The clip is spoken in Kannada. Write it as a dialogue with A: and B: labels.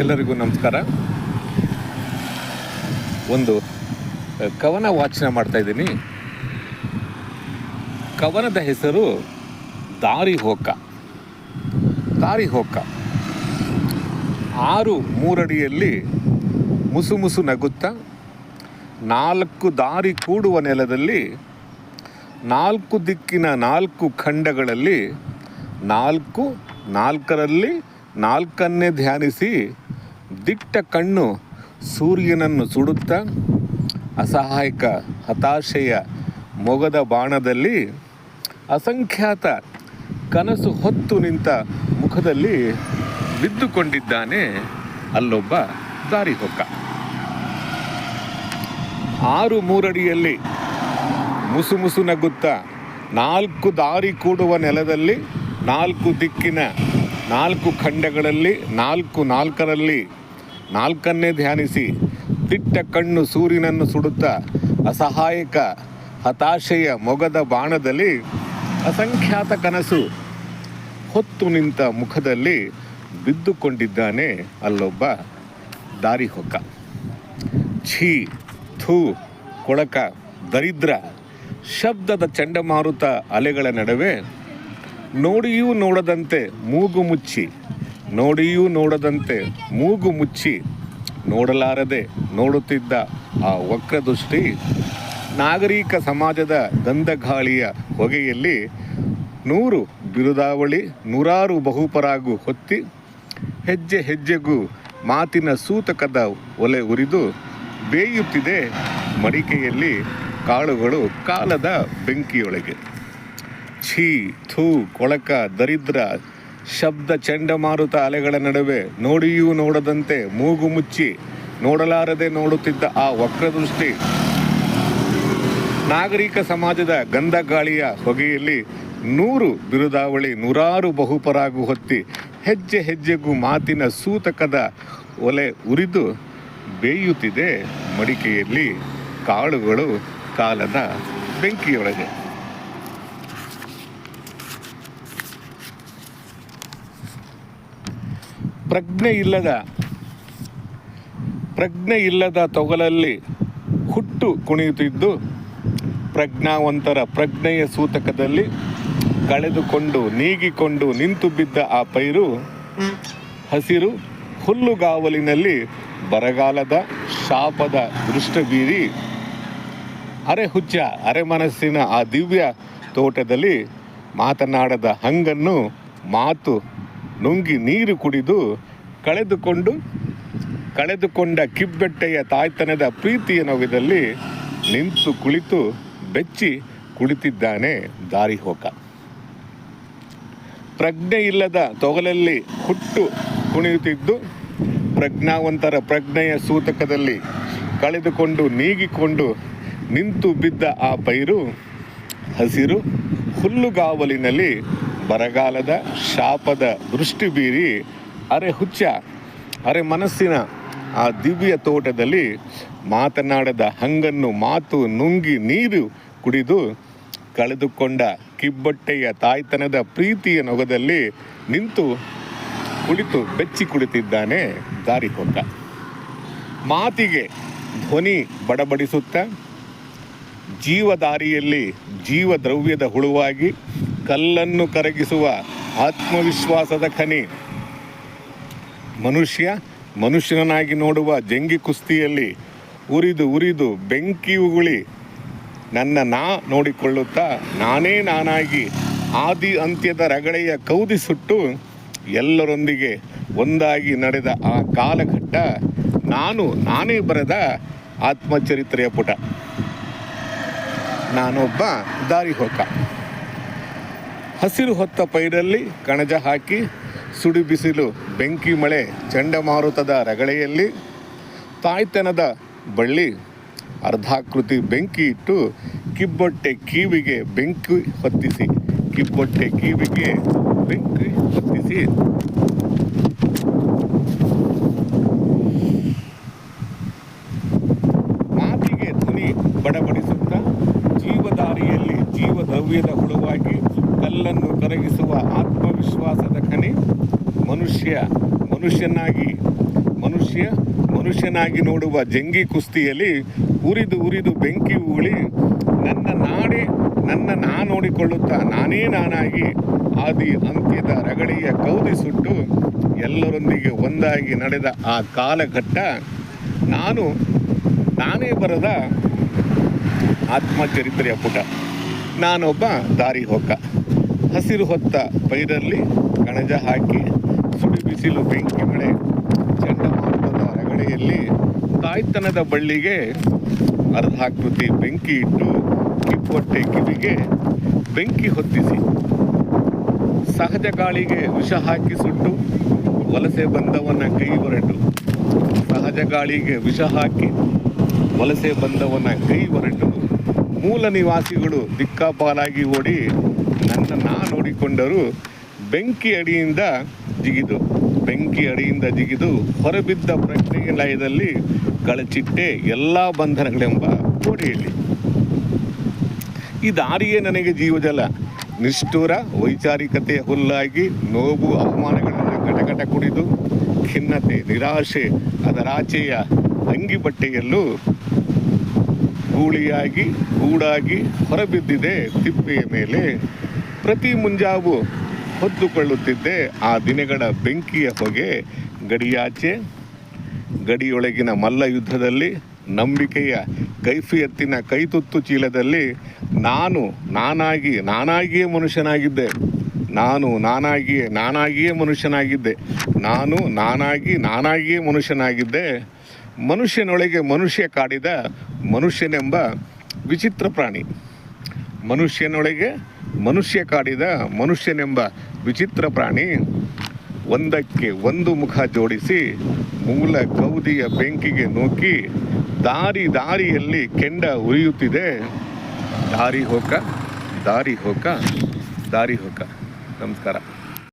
A: ಎಲ್ಲರಿಗೂ ನಮಸ್ಕಾರ. ಒಂದು ಕವನ ವಾಚನ ಮಾಡ್ತಾ ಇದ್ದೀನಿ. ಕವನದ ಹೆಸರು ದಾರಿ ಹೋಕ. ದಾರಿ ಹೋಕ. ಆರು ಮೂರಡಿಯಲ್ಲಿ ಮುಸು ಮುಸು ನಗುತ್ತಾ, ನಾಲ್ಕು ದಾರಿ ಕೂಡುವ ನೆಲದಲ್ಲಿ, ನಾಲ್ಕು ದಿಕ್ಕಿನ ನಾಲ್ಕು ಖಂಡಗಳಲ್ಲಿ, ನಾಲ್ಕು, ನಾಲ್ಕರಲ್ಲಿ ನಾಲ್ಕನ್ನೇ ಧ್ಯಾನಿಸಿ ದಿಟ್ಟ ಕಣ್ಣು ಸೂರ್ಯನನ್ನು ಸುಡುತ್ತಾ ಅಸಹಾಯಕ ಹತಾಶೆಯ ಮೊಗದ ಬಾಣದಲ್ಲಿ ಅಸಂಖ್ಯಾತ ಕನಸು ಹೊತ್ತು ನಿಂತ ಮುಖದಲ್ಲಿ ಬಿದ್ದುಕೊಂಡಿದ್ದಾನೆ ಅಲ್ಲೊಬ್ಬ ದಾರಿ ಹೊಕ್ಕ. ಆರು ಮೂರಡಿಯಲ್ಲಿ ಮುಸು ಮುಸು ನಗುತ್ತಾ ನಾಲ್ಕು ದಾರಿ ಕೂಡುವ ನೆಲದಲ್ಲಿ ನಾಲ್ಕು ದಿಕ್ಕಿನ ನಾಲ್ಕು ಖಂಡಗಳಲ್ಲಿ ನಾಲ್ಕು ನಾಲ್ಕರಲ್ಲಿ ನಾಲ್ಕನ್ನೇ ಧ್ಯಾನಿಸಿ, ದಿಟ್ಟ ಕಣ್ಣು ಸೂರ್ಯನನ್ನು ಸುಡುತ್ತಾ ಅಸಹಾಯಕ ಹತಾಶೆಯ ಮೊಗದ ಬಾಣದಲ್ಲಿ ಅಸಂಖ್ಯಾತ ಕನಸು ಹೊತ್ತು ನಿಂತ ಮುಖದಲ್ಲಿ ಬಿದ್ದುಕೊಂಡಿದ್ದಾನೆ ಅಲ್ಲೊಬ್ಬ ದಾರಿ ಹೊಕ್ಕ. ಛೀ, ಥೂ, ಕೊಳಕ, ದರಿದ್ರ, ಶಬ್ದದ ಚಂಡಮಾರುತ ಅಲೆಗಳ ನಡುವೆ ನೋಡಿಯೂ ನೋಡದಂತೆ ಮೂಗು ಮುಚ್ಚಿ ನೋಡಿಯೂ ನೋಡದಂತೆ ಮೂಗು ಮುಚ್ಚಿ ನೋಡಲಾರದೆ ನೋಡುತ್ತಿದ್ದ ಆ ವಕ್ರದೃಷ್ಟಿ ನಾಗರಿಕ ಸಮಾಜದ ಗಂಧಗಾಳಿಯ ಹೊಗೆಯಲ್ಲಿ ನೂರು ಬಿರುದಾವಳಿ, ನೂರಾರು ಬಹುಪರಾಗು ಹೊತ್ತಿ ಹೆಜ್ಜೆ ಹೆಜ್ಜೆಗೂ ಮಾತಿನ ಸೂತಕದ ಒಲೆ ಉರಿದು ಬೇಯುತ್ತಿದೆ ಮಡಿಕೆಯಲ್ಲಿ ಕಾಳುಗಳು ಕಾಲದ ಬೆಂಕಿಯೊಳಗೆ. ಛೀ ಥೂ ಕೊಳಕ ದರಿದ್ರ ಶಬ್ದ ಚಂಡಮಾರುತ ಅಲೆಗಳ ನಡುವೆ ನೋಡಿಯೂ ನೋಡದಂತೆ ಮೂಗು ಮುಚ್ಚಿ ನೋಡಲಾರದೆ ನೋಡುತ್ತಿದ್ದ ಆ ವಕ್ರದೃಷ್ಟಿ. ನಾಗರಿಕ ಸಮಾಜದ ಗಂಧ ಗಾಳಿಯ ಹೊಗೆಯಲ್ಲಿ ನೂರು ಬಿರುದಾವಳಿ, ನೂರಾರು ಬಹುಪರಾಗು ಹೊತ್ತಿ ಹೆಜ್ಜೆ ಹೆಜ್ಜೆಗೂ ಮಾತಿನ ಸೂತಕದ ಒಲೆ ಉರಿದು ಬೇಯುತ್ತಿದೆ ಮಡಿಕೆಯಲ್ಲಿ ಕಾಳುಗಳು ಕಾಲದ ಬೆಂಕಿಯೊಳಗೆ. ಪ್ರಜ್ಞೆ ಇಲ್ಲದ ಪ್ರಜ್ಞೆ ಇಲ್ಲದ ತೊಗಲಲ್ಲಿ ಹುಟ್ಟು ಕುಣಿಯುತ್ತಿದ್ದು, ಪ್ರಜ್ಞಾವಂತರ ಪ್ರಜ್ಞೆಯ ಸೂತಕದಲ್ಲಿ ಕಳೆದುಕೊಂಡು ನೀಗಿಕೊಂಡು ನಿಂತು ಬಿದ್ದ ಆ ಪೈರು ಹಸಿರು ಹುಲ್ಲುಗಾವಲಿನಲ್ಲಿ ಬರಗಾಲದ ಶಾಪದ ದೃಷ್ಟ ಬೀರಿ ಅರೆ ಹುಚ್ಚ, ಅರೆ ಮನಸ್ಸಿನ ಆ ದಿವ್ಯ ತೋಟದಲ್ಲಿ ಮಾತನಾಡದ ಹಂಗನ್ನು ಮಾತು ನುಂಗಿ ನೀರು ಕುಡಿದು ಕಳೆದುಕೊಂಡು, ಕಳೆದುಕೊಂಡ ಕಿಬ್ಬೆಟ್ಟೆಯ ತಾಯ್ತನದ ಪ್ರೀತಿಯ ನೋವಿದಲ್ಲಿ ನಿಂತು ಕುಳಿತು ಬೆಚ್ಚಿ ಕುಳಿತಿದ್ದಾನೆ ದಾರಿಹೋಕ. ಪ್ರಜ್ಞೆ ಇಲ್ಲದ ತೊಗಲಲ್ಲಿ ಹುಟ್ಟು ಕುಣಿಯುತ್ತಿದ್ದು, ಪ್ರಜ್ಞಾವಂತರ ಪ್ರಜ್ಞೆಯ ಸೂತಕದಲ್ಲಿ ಕಳೆದುಕೊಂಡು ನೀಗಿಕೊಂಡು ನಿಂತು ಬಿದ್ದ ಆ ಪೈರು ಹಸಿರು ಹುಲ್ಲುಗಾವಲಿನಲ್ಲಿ ಬರಗಾಲದ ಶಾಪದ ದೃಷ್ಟಿ ಬೀರಿ ಅರೆ ಹುಚ್ಚ, ಅರೆ ಮನಸ್ಸಿನ ಆ ದಿವ್ಯ ತೋಟದಲ್ಲಿ ಮಾತನಾಡದ ಹಂಗನ್ನು ಮಾತು ನುಂಗಿ ನೀರು ಕುಡಿದು ಕಳೆದುಕೊಂಡ ಕಿಬ್ಬಟ್ಟೆಯ ತಾಯ್ತನದ ಪ್ರೀತಿಯ ನೊಗದಲ್ಲಿ ನಿಂತು ಕುಳಿತು ಬೆಚ್ಚಿ ಕುಳಿತಿದ್ದಾನೆ ದಾರಿಕೊಂಡ ಮಾತಿಗೆ ಧ್ವನಿ ಬಡಬಡಿಸುತ್ತ, ಜೀವದಾರಿಯಲ್ಲಿ ಜೀವ ದ್ರವ್ಯದ ಹುಳುವಾಗಿ ಕಲ್ಲನ್ನು ಕರಗಿಸುವ ಆತ್ಮವಿಶ್ವಾಸದ ಖನಿ. ಮನುಷ್ಯ ಮನುಷ್ಯನಾಗಿ ನೋಡುವ ಜಂಗಿ ಕುಸ್ತಿಯಲ್ಲಿ ಉರಿದು ಉರಿದು ಬೆಂಕಿ ಉಗುಳಿ ನನ್ನ ನಾ ನೋಡಿಕೊಳ್ಳುತ್ತಾ ನಾನೇ ನಾನಾಗಿ ಆದಿ ಅಂತ್ಯದ ರಗಳೆಯ ಕೌದಿ ಸುಟ್ಟು ಎಲ್ಲರೊಂದಿಗೆ ಒಂದಾಗಿ ನಡೆದ ಆ ಕಾಲಘಟ್ಟ ನಾನು ನಾನೇ ಬರೆದ ಆತ್ಮಚರಿತ್ರೆಯ ಪುಟ. ನಾನೊಬ್ಬ ದಾರಿ ಹೋಕ ಹಸಿರು ಹೊತ್ತ ಪೈರಲ್ಲಿ ಕಣಜ ಹಾಕಿ ಸುಡಿ ಬಿಸಿಲು, ಬೆಂಕಿ ಮಳೆ, ಚಂಡಮಾರುತದ ರಗಳೆಯಲ್ಲಿ ತಾಯ್ತನದ ಬಳ್ಳಿ, ಅರ್ಧಾಕೃತಿ ಬೆಂಕಿ ಇಟ್ಟು ಕಿಬ್ಬೊಟ್ಟೆ ಕೀವಿಗೆ ಬೆಂಕಿ ಹೊತ್ತಿಸಿ, ಕಿಬ್ಬೊಟ್ಟೆ ಕೀವಿಗೆ ಬೆಂಕಿ ಹೊತ್ತಿಸಿ ಮಾತಿಗೆ ಧ್ವನಿ ಬಡಬಡಿಸುತ್ತಾ ಜೀವದಾರಿಯಲ್ಲಿ ಜೀವ ದ್ರವ್ಯದ ಹುಳುವಾಗಿ ಕಲ್ಲನ್ನು ಕರಗಿಸುವ ಆತ್ಮವಿಶ್ವಾಸದ ಖನಿ ಮನುಷ್ಯ, ಮನುಷ್ಯನಾಗಿ ಮನುಷ್ಯ, ಮನುಷ್ಯನಾಗಿ ನೋಡುವ ಜಂಗಿ ಕುಸ್ತಿಯಲ್ಲಿ ಉರಿದು ಉರಿದು ಬೆಂಕಿ ಉಳಿ ನನ್ನ ನಾಡಿ, ನನ್ನ ನಾ ನೋಡಿಕೊಳ್ಳುತ್ತಾ ನಾನೇ ನಾನಾಗಿ ಆದಿ ಅಂತ್ಯದ ರಗಳಿಯ ಕೌದಿ ಸುಟ್ಟು ಎಲ್ಲರೊಂದಿಗೆ ಒಂದಾಗಿ ನಡೆದ ಆ ಕಾಲಘಟ್ಟ ನಾನು ನಾನೇ ಬರದ ಆತ್ಮಚರಿತ್ರೆಯ ಪುಟ. ನಾನೊಬ್ಬ ದಾರಿ ಹೊಕ್ಕ ಹಸಿರು ಹೊತ್ತ ಪೈರಲ್ಲಿ ಕಣಜ ಹಾಕಿ ಸುಡಿ ಬಿಸಿಲು ಬೆಂಕಿ ಮಳೆ. ಚಂಡಮಾರುತದ ಹೊರಗಡೆಯಲ್ಲಿ ತಾಯ್ತನದ ಬಳ್ಳಿಗೆ ಅರ್ಧಾಕೃತಿ ಬೆಂಕಿ ಇಟ್ಟು ಕಿಪ್ಪೊಟ್ಟೆ ಕಿವಿಗೆ ಬೆಂಕಿ ಹೊತ್ತಿಸಿ. ಸಹಜ ಗಾಳಿಗೆ ವಿಷ ಹಾಕಿ ಸುಟ್ಟು ವಲಸೆ ಬಂದವನ ಕೈ ಹೊರಟು ಸಹಜ ಗಾಳಿಗೆ ವಿಷ ಹಾಕಿ ವಲಸೆ ಬಂದವನ ಕೈ ಹೊರಟು ಮೂಲ ನಿವಾಸಿಗಳು ದಿಕ್ಕಾಪಾಲಾಗಿ ಓಡಿ ನನ್ನ ನಾ ನೋಡಿಕೊಂಡರು ಬೆಂಕಿ ಅಡಿಯಿಂದ ಜಿಗಿದು, ಬೆಂಕಿ ಅಡಿಯಿಂದ ಜಿಗಿದು ಹೊರಬಿದ್ದ ಪ್ರಜ್ಞೆಯ ಲಯದಲ್ಲಿ ಕಳಚಿಟ್ಟೆ ಎಲ್ಲ ಬಂಧನಗಳೆಂಬ ಕೋಡಿಯಲ್ಲಿ ಈ ದಾರಿಯೇ ನನಗೆ ಜೀವಜಲ. ನಿಷ್ಠುರ ವೈಚಾರಿಕತೆಯ ಹುಲ್ಲಾಗಿ ನೋವು ಅವಮಾನಗಳನ್ನು ಕಟಕಟ ಕುಡಿದು, ಖಿನ್ನತೆ, ನಿರಾಶೆ ಅದರಾಚೆಯ ಅಂಗಿ ಬಟ್ಟೆಯಲ್ಲೂ ಗೂಳಿಯಾಗಿ, ಗೂಡಾಗಿ ಹೊರಬಿದ್ದಿದೆ ತಿಪ್ಪೆಯ ಮೇಲೆ ಪ್ರತಿ ಮುಂಜಾವು ಹೊತ್ತುಕೊಳ್ಳುತ್ತಿದ್ದೆ ಆ ದಿನಗಳ ಬೆಂಕಿಯ ಹೊಗೆ ಗಡಿಯಾಚೆ, ಗಡಿಯೊಳಗಿನ ಮಲ್ಲ ಯುದ್ಧದಲ್ಲಿ ನಂಬಿಕೆಯ ಕೈಫಿಯತ್ತಿನ ಕೈತುತ್ತು ಚೀಲದಲ್ಲಿ ನಾನು ನಾನಾಗಿ, ನಾನಾಗಿಯೇ ಮನುಷ್ಯನಾಗಿದ್ದೆ. ನಾನು ನಾನಾಗಿಯೇ ನಾನಾಗಿಯೇ ಮನುಷ್ಯನಾಗಿದ್ದೆ. ನಾನು ನಾನಾಗಿ, ನಾನಾಗಿಯೇ ಮನುಷ್ಯನಾಗಿದ್ದೆ. ಮನುಷ್ಯನೊಳಗೆ ಮನುಷ್ಯ ಕಾಡಿದ ಮನುಷ್ಯನೆಂಬ ವಿಚಿತ್ರ ಪ್ರಾಣಿ. ಮನುಷ್ಯನೊಳಗೆ ಮನುಷ್ಯ ಕಾಡಿದ ಮನುಷ್ಯನೆಂಬ ವಿಚಿತ್ರ ಪ್ರಾಣಿ ಒಂದಕ್ಕೆ ಒಂದು ಮುಖ ಜೋಡಿಸಿ ಮೂಲ ಕೌದಿಯ ಬೆಂಕಿಗೆ ನೂಕಿ ದಾರಿ ದಾರಿಯಲ್ಲಿ ಕೆಂಡ ಉರಿಯುತ್ತಿದೆ. ದಾರಿ ಹೋಕ ದಾರಿ ಹೋಕ ದಾರಿ ಹೋಕ. ನಮಸ್ಕಾರ.